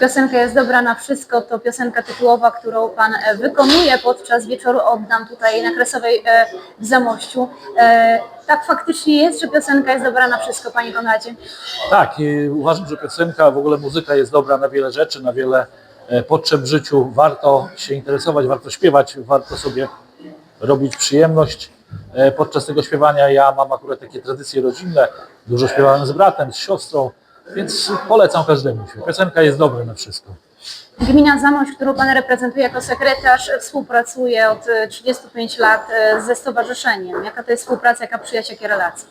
Piosenka jest dobra na wszystko, to piosenka tytułowa, którą Pan e, wykonuje podczas wieczoru Oddam tutaj na Kresowej e, w Zamościu. E, Tak faktycznie jest, że piosenka jest dobra na wszystko, Panie Konradzie? Tak, uważam, że piosenka, w ogóle muzyka jest dobra na wiele rzeczy, na wiele potrzeb w życiu. Warto się interesować, warto śpiewać, warto sobie robić przyjemność podczas tego śpiewania. Ja mam akurat takie tradycje rodzinne, dużo śpiewałem z bratem, z siostrą, więc polecam każdemu. Piosenka jest dobra na wszystko. Gmina Zamość, którą Pan reprezentuje jako sekretarz, e, współpracuje od e, 35 lat e, ze stowarzyszeniem. Jaka to jest współpraca, jaka przyjaźń, jakie relacje?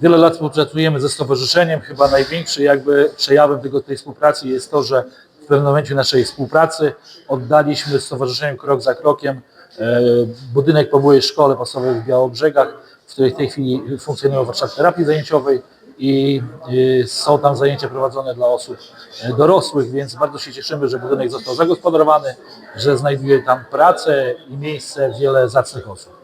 Wiele lat współpracujemy ze stowarzyszeniem. Chyba największy jakby przejawem tego, tej współpracy jest to, że w pewnym momencie naszej współpracy oddaliśmy stowarzyszeniu krok za krokiem e, budynek po byłej szkole podstawowej w Białobrzegach, w której w tej chwili funkcjonują warsztaty terapii zajęciowej i są tam zajęcia prowadzone dla osób e, dorosłych, więc bardzo się cieszymy, że budynek został zagospodarowany, że znajduje tam pracę i miejsce wiele zacnych osób.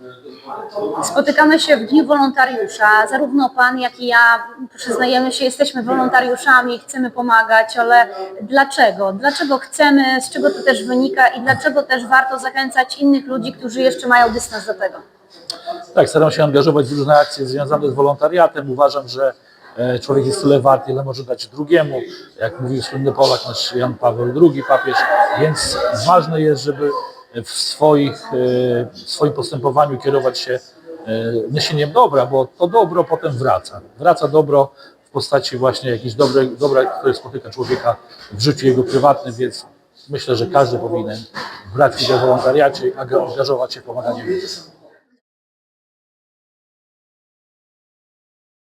Spotykamy się w Dniu Wolontariusza. Zarówno Pan, jak i ja przyznajemy się, jesteśmy wolontariuszami, chcemy pomagać, ale dlaczego? Dlaczego chcemy, z czego to też wynika i dlaczego też warto zachęcać innych ludzi, którzy jeszcze mają dystans do tego? Tak, staram się angażować w różne akcje związane z wolontariatem. Uważam, że człowiek jest tyle wart, ile może dać drugiemu. Jak mówił słynny Polak, nasz Jan Paweł II, papież, więc ważne jest, żeby w, swoich, e, w swoim postępowaniu kierować się e, niesieniem dobra, bo to dobro potem wraca. Wraca dobro w postaci właśnie jakiejś dobre, dobra, które spotyka człowieka w życiu jego prywatnym, więc myślę, że każdy powinien brać udział w wolontariacie angażować się w pomaganie ludziom.